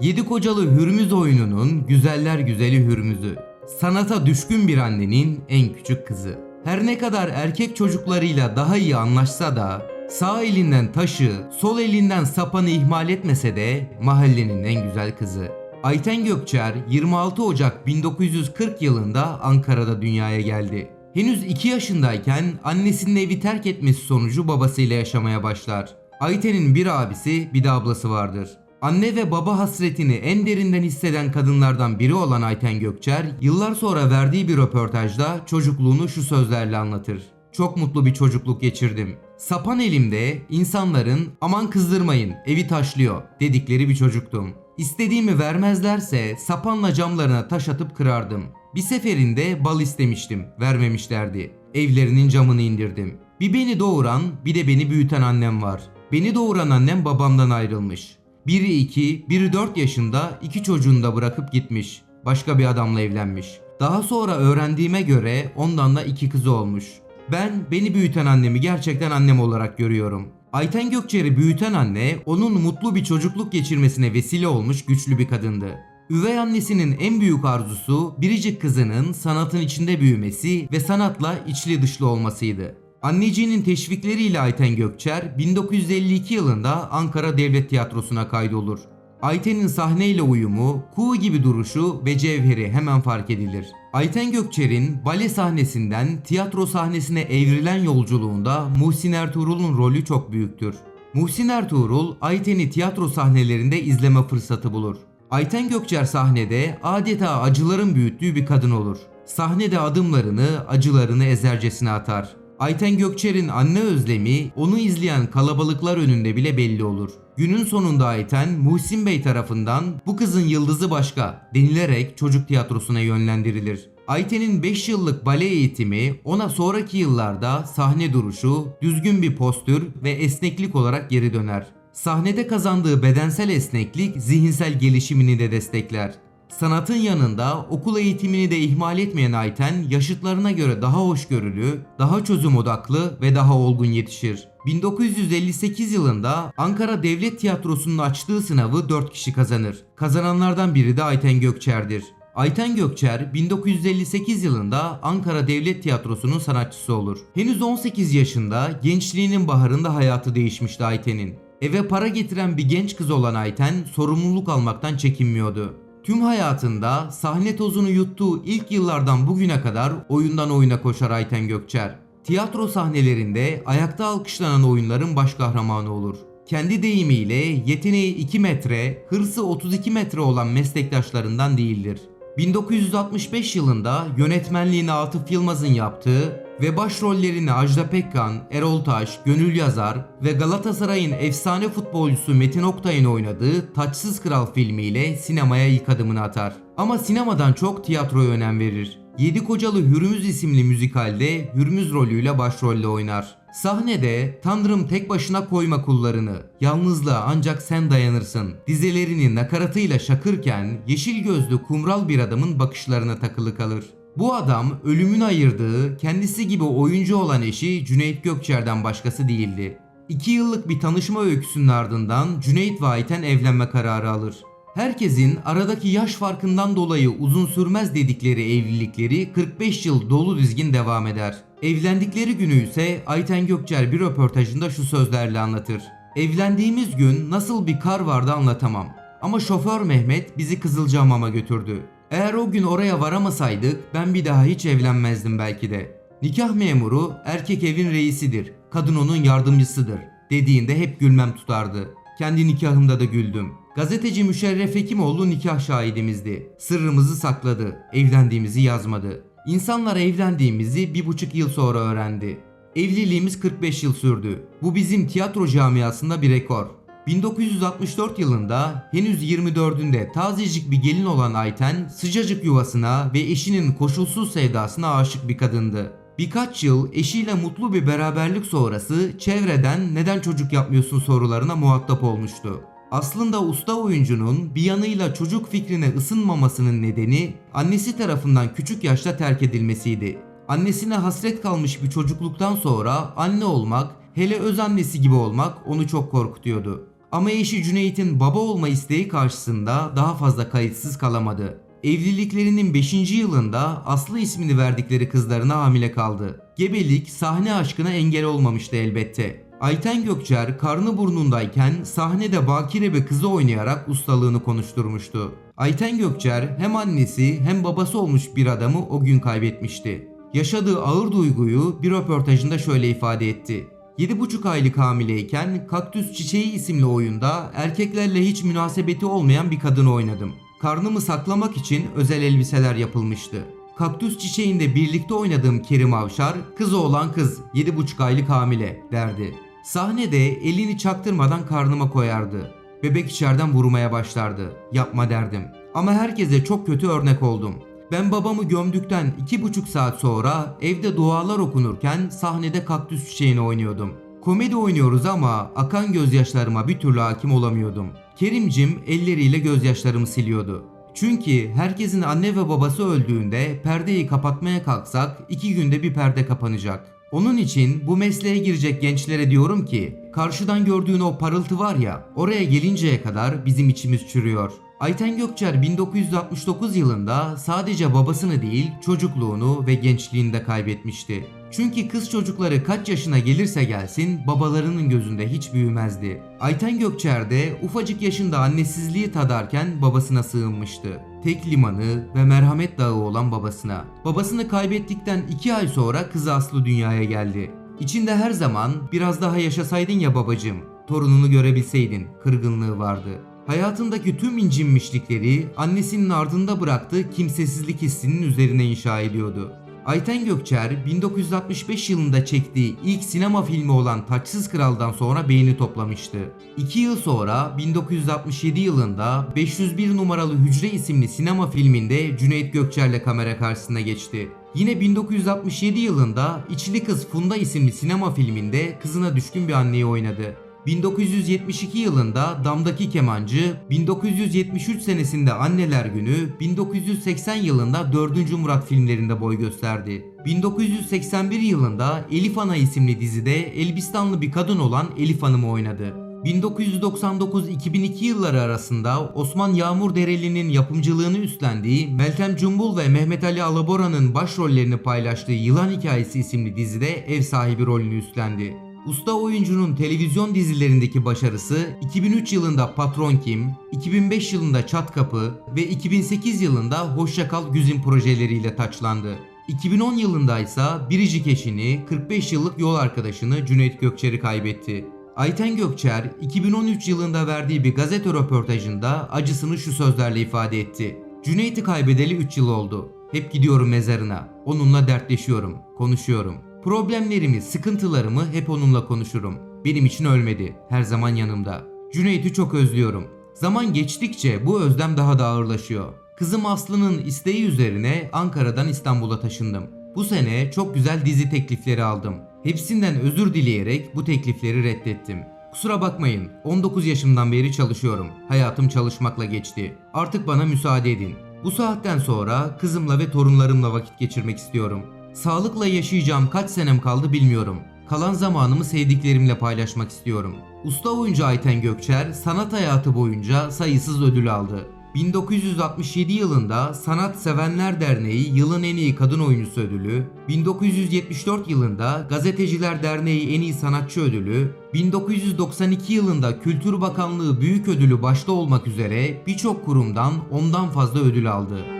Yedi kocalı Hürmüz oyununun güzeller güzeli Hürmüz'ü. Sanata düşkün bir annenin en küçük kızı. Her ne kadar erkek çocuklarıyla daha iyi anlaşsa da sağ elinden taşı, sol elinden sapanı ihmal etmese de mahallenin en güzel kızı. Ayten Gökçer 26 Ocak 1940 yılında Ankara'da dünyaya geldi. Henüz 2 yaşındayken annesinin evi terk etmesi sonucu babasıyla yaşamaya başlar. Ayten'in bir abisi bir de ablası vardır. Anne ve baba hasretini en derinden hisseden kadınlardan biri olan Ayten Gökçer, yıllar sonra verdiği bir röportajda çocukluğunu şu sözlerle anlatır. Çok mutlu bir çocukluk geçirdim. Sapan elimde insanların aman kızdırmayın evi taşlıyor dedikleri bir çocuktum. İstediğimi vermezlerse sapanla camlarına taş atıp kırardım. Bir seferinde bal istemiştim, vermemişlerdi. Evlerinin camını indirdim. Bir beni doğuran, bir de beni büyüten annem var. Beni doğuran annem babamdan ayrılmış. Biri 2, biri 4 yaşında iki çocuğunu da bırakıp gitmiş. Başka bir adamla evlenmiş. Daha sonra öğrendiğime göre ondan da iki kızı olmuş. Ben beni büyüten annemi gerçekten annem olarak görüyorum. Ayten Gökçer'i büyüten anne onun mutlu bir çocukluk geçirmesine vesile olmuş güçlü bir kadındı. Üvey annesinin en büyük arzusu biricik kızının sanatın içinde büyümesi ve sanatla içli dışlı olmasıydı. Anneciğinin teşvikleriyle Ayten Gökçer 1952 yılında Ankara Devlet Tiyatrosu'na kaydolur. Ayten'in sahneyle uyumu, kuğu gibi duruşu ve cevheri hemen fark edilir. Ayten Gökçer'in bale sahnesinden tiyatro sahnesine evrilen yolculuğunda Muhsin Ertuğrul'un rolü çok büyüktür. Muhsin Ertuğrul, Ayten'i tiyatro sahnelerinde izleme fırsatı bulur. Ayten Gökçer sahnede adeta acıların büyüttüğü bir kadın olur. Sahnede adımlarını, acılarını ezercesine atar. Ayten Gökçer'in anne özlemi onu izleyen kalabalıklar önünde bile belli olur. Günün sonunda Ayten Muhsin Bey tarafından bu kızın yıldızı başka denilerek çocuk tiyatrosuna yönlendirilir. Ayten'in 5 yıllık bale eğitimi ona sonraki yıllarda sahne duruşu, düzgün bir postür ve esneklik olarak geri döner. Sahnede kazandığı bedensel esneklik zihinsel gelişimini de destekler. Sanatın yanında okul eğitimini de ihmal etmeyen Ayten yaşıtlarına göre daha hoşgörülü, daha çözüm odaklı ve daha olgun yetişir. 1958 yılında Ankara Devlet Tiyatrosu'nun açtığı sınavı 4 kişi kazanır. Kazananlardan biri de Ayten Gökçer'dir. Ayten Gökçer 1958 yılında Ankara Devlet Tiyatrosu'nun sanatçısı olur. Henüz 18 yaşında gençliğinin baharında hayatı değişmişti Ayten'in. Eve para getiren bir genç kız olan Ayten sorumluluk almaktan çekinmiyordu. Tüm hayatında sahne tozunu yuttuğu ilk yıllardan bugüne kadar oyundan oyuna koşar Ayten Gökçer. Tiyatro sahnelerinde ayakta alkışlanan oyunların baş kahramanı olur. Kendi deyimiyle yeteneği 2 metre, hırsı 32 metre olan meslektaşlarından değildir. 1965 yılında yönetmenliğini Atıf Yılmaz'ın yaptığı ve başrollerini Ajda Pekkan, Erol Taş, Gönül Yazar ve Galatasaray'ın efsane futbolcusu Metin Oktay'ın oynadığı Taçsız Kral filmiyle sinemaya ilk adımını atar. Ama sinemadan çok tiyatroya önem verir. Yedi Kocalı Hürmüz isimli müzikalde Hürmüz rolüyle başrolle oynar. Sahnede Tanrım tek başına koyma kullarını, yalnızlığa ancak sen dayanırsın. Dizelerini nakaratıyla şakırken yeşil gözlü kumral bir adamın bakışlarına takılı kalır. Bu adam ölümün ayırdığı kendisi gibi oyuncu olan eşi Cüneyt Gökçer'den başkası değildi. İki yıllık bir tanışma öyküsünün ardından Cüneyt ve evlenme kararı alır. Herkesin aradaki yaş farkından dolayı uzun sürmez dedikleri evlilikleri 45 yıl dolu dizgin devam eder. Evlendikleri günü ise Ayten Gökçer bir röportajında şu sözlerle anlatır. Evlendiğimiz gün nasıl bir kar vardı anlatamam. Ama şoför Mehmet bizi Kızılcahamam'a götürdü. Eğer o gün oraya varamasaydık ben bir daha hiç evlenmezdim belki de. Nikah memuru erkek evin reisidir, kadın onun yardımcısıdır dediğinde hep gülmem tutardı. Kendi nikahımda da güldüm. Gazeteci Müşerref Hekimoğlu nikah şahidimizdi. Sırrımızı sakladı, evlendiğimizi yazmadı. İnsanlar evlendiğimizi bir buçuk yıl sonra öğrendi. Evliliğimiz 45 yıl sürdü. Bu bizim tiyatro camiasında bir rekor. 1964 yılında henüz 24'ünde tazecik bir gelin olan Ayten sıcacık yuvasına ve eşinin koşulsuz sevdasına aşık bir kadındı. Birkaç yıl eşiyle mutlu bir beraberlik sonrası çevreden neden çocuk yapmıyorsun sorularına muhatap olmuştu. Aslında usta oyuncunun bir yanıyla çocuk fikrine ısınmamasının nedeni annesi tarafından küçük yaşta terk edilmesiydi. Annesine hasret kalmış bir çocukluktan sonra anne olmak, hele öz annesi gibi olmak onu çok korkutuyordu. Ama eşi Cüneyt'in baba olma isteği karşısında daha fazla kayıtsız kalamadı. Evliliklerinin 5. yılında Aslı ismini verdikleri kızlarına hamile kaldı. Gebelik sahne aşkına engel olmamıştı elbette. Ayten Gökçer karnı burnundayken sahnede Bakire kızı oynayarak ustalığını konuşturmuştu. Ayten Gökçer hem annesi hem babası olmuş bir adamı o gün kaybetmişti. Yaşadığı ağır duyguyu bir röportajında şöyle ifade etti. 7,5 aylık hamileyken Kaktüs Çiçeği isimli oyunda erkeklerle hiç münasebeti olmayan bir kadını oynadım. Karnımı saklamak için özel elbiseler yapılmıştı. Kaktüs Çiçeği'nde birlikte oynadığım Kerim Avşar, kızı olan kız 7,5 aylık hamile derdi. Sahnede elini çaktırmadan karnıma koyardı. Bebek içeriden vurmaya başlardı. Yapma derdim. Ama herkese çok kötü örnek oldum. Ben babamı gömdükten iki buçuk saat sonra evde dualar okunurken sahnede kaktüs çiçeğini oynuyordum. Komedi oynuyoruz ama akan gözyaşlarıma bir türlü hakim olamıyordum. Kerimcim elleriyle gözyaşlarımı siliyordu. Çünkü herkesin anne ve babası öldüğünde perdeyi kapatmaya kalksak iki günde bir perde kapanacak. Onun için bu mesleğe girecek gençlere diyorum ki karşıdan gördüğün o parıltı var ya oraya gelinceye kadar bizim içimiz çürüyor. Ayten Gökçer 1969 yılında sadece babasını değil çocukluğunu ve gençliğini de kaybetmişti. Çünkü kız çocukları kaç yaşına gelirse gelsin babalarının gözünde hiç büyümezdi. Ayten Gökçer de ufacık yaşında annesizliği tadarken babasına sığınmıştı. Tek limanı ve merhamet dağı olan babasına. Babasını kaybettikten 2 ay sonra kızı Aslı dünyaya geldi. İçinde her zaman biraz daha yaşasaydın ya babacığım, torununu görebilseydin kırgınlığı vardı. Hayatındaki tüm incinmişlikleri annesinin ardında bıraktığı kimsesizlik hissinin üzerine inşa ediyordu. Ayten Gökçer 1965 yılında çektiği ilk sinema filmi olan Taçsız Kral'dan sonra beğeni toplamıştı. 2 yıl sonra 1967 yılında 501 numaralı Hücre isimli sinema filminde Cüneyt Gökçer'le kamera karşısına geçti. Yine 1967 yılında İçli Kız Funda isimli sinema filminde kızına düşkün bir anneyi oynadı. 1972 yılında Damdaki Kemancı, 1973 senesinde Anneler Günü, 1980 yılında 4. Murat filmlerinde boy gösterdi. 1981 yılında Elif Ana isimli dizide Elbistanlı bir kadın olan Elif Hanım'ı oynadı. 1999-2002 yılları arasında Osman Yağmur Dereli'nin yapımcılığını üstlendiği Meltem Cumbul ve Mehmet Ali Alabora'nın başrollerini paylaştığı Yılan Hikayesi isimli dizide ev sahibi rolünü üstlendi. Usta oyuncunun televizyon dizilerindeki başarısı 2003 yılında Patron Kim, 2005 yılında Çat Kapı ve 2008 yılında Hoşça Kal Güzin projeleriyle taçlandı. 2010 yılında ise biricik eşini, 45 yıllık yol arkadaşını Cüneyt Gökçer'i kaybetti. Ayten Gökçer 2013 yılında verdiği bir gazete röportajında acısını şu sözlerle ifade etti. Cüneyt'i kaybedeli 3 yıl oldu. Hep gidiyorum mezarına. Onunla dertleşiyorum, konuşuyorum. Problemlerimi, sıkıntılarımı hep onunla konuşurum. Benim için ölmedi. Her zaman yanımda. Cüneyt'i çok özlüyorum. Zaman geçtikçe bu özlem daha da ağırlaşıyor. Kızım Aslı'nın isteği üzerine Ankara'dan İstanbul'a taşındım. Bu sene çok güzel dizi teklifleri aldım. Hepsinden özür dileyerek bu teklifleri reddettim. Kusura bakmayın, 19 yaşımdan beri çalışıyorum. Hayatım çalışmakla geçti. Artık bana müsaade edin. Bu saatten sonra kızımla ve torunlarımla vakit geçirmek istiyorum. Sağlıkla yaşayacağım kaç senem kaldı bilmiyorum. Kalan zamanımı sevdiklerimle paylaşmak istiyorum. Usta oyuncu Ayten Gökçer sanat hayatı boyunca sayısız ödül aldı. 1967 yılında Sanat Sevenler Derneği Yılın En İyi Kadın Oyuncusu ödülü, 1974 yılında Gazeteciler Derneği En İyi Sanatçı ödülü, 1992 yılında Kültür Bakanlığı Büyük Ödülü başta olmak üzere birçok kurumdan ondan fazla ödül aldı.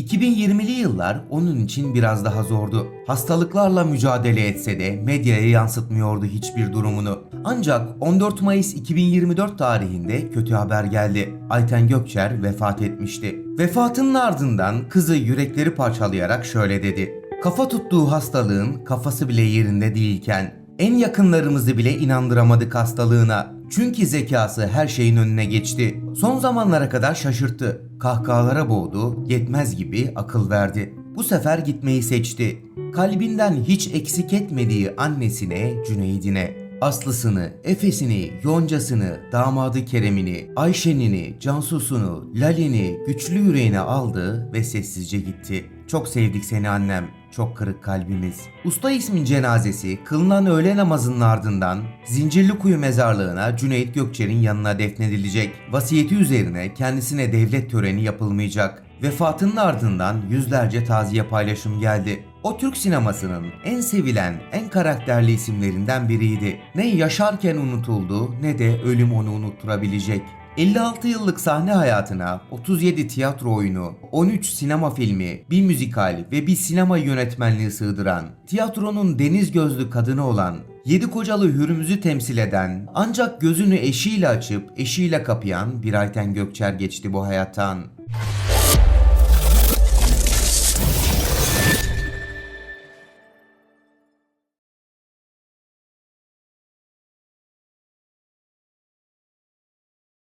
2020'li yıllar onun için biraz daha zordu. Hastalıklarla mücadele etse de medyaya yansıtmıyordu hiçbir durumunu. Ancak 14 Mayıs 2024 tarihinde kötü haber geldi. Ayten Gökçer vefat etmişti. Vefatının ardından kızı yürekleri parçalayarak şöyle dedi. Kafa tuttuğu hastalığın kafası bile yerinde değilken en yakınlarımızı bile inandıramadık hastalığına. Çünkü zekası her şeyin önüne geçti. Son zamanlara kadar şaşırttı. Kahkahalara boğdu, yetmez gibi akıl verdi. Bu sefer gitmeyi seçti. Kalbinden hiç eksik etmediği annesine, Cüneyd'ine. Aslısını, Efes'ini, Yonca'sını, damadı Kerem'ini, Ayşen'ini, Cansu'sunu, Lali'ni güçlü yüreğine aldı ve sessizce gitti. Çok sevdik seni annem, çok kırık kalbimiz. Usta ismin cenazesi kılınan öğle namazının ardından Zincirlikuyu mezarlığına Cüneyt Gökçer'in yanına defnedilecek. Vasiyeti üzerine kendisine devlet töreni yapılmayacak. Vefatının ardından yüzlerce taziye paylaşım geldi. O Türk sinemasının en sevilen, en karakterli isimlerinden biriydi. Ne yaşarken unutuldu ne de ölüm onu unutturabilecek. 56 yıllık sahne hayatına 37 tiyatro oyunu, 13 sinema filmi, bir müzikal ve bir sinema yönetmenliği sığdıran, tiyatronun deniz gözlü kadını olan, yedi kocalı Hürmüz'ü temsil eden, ancak gözünü eşiyle açıp eşiyle kapayan bir Ayten Gökçer geçti bu hayattan.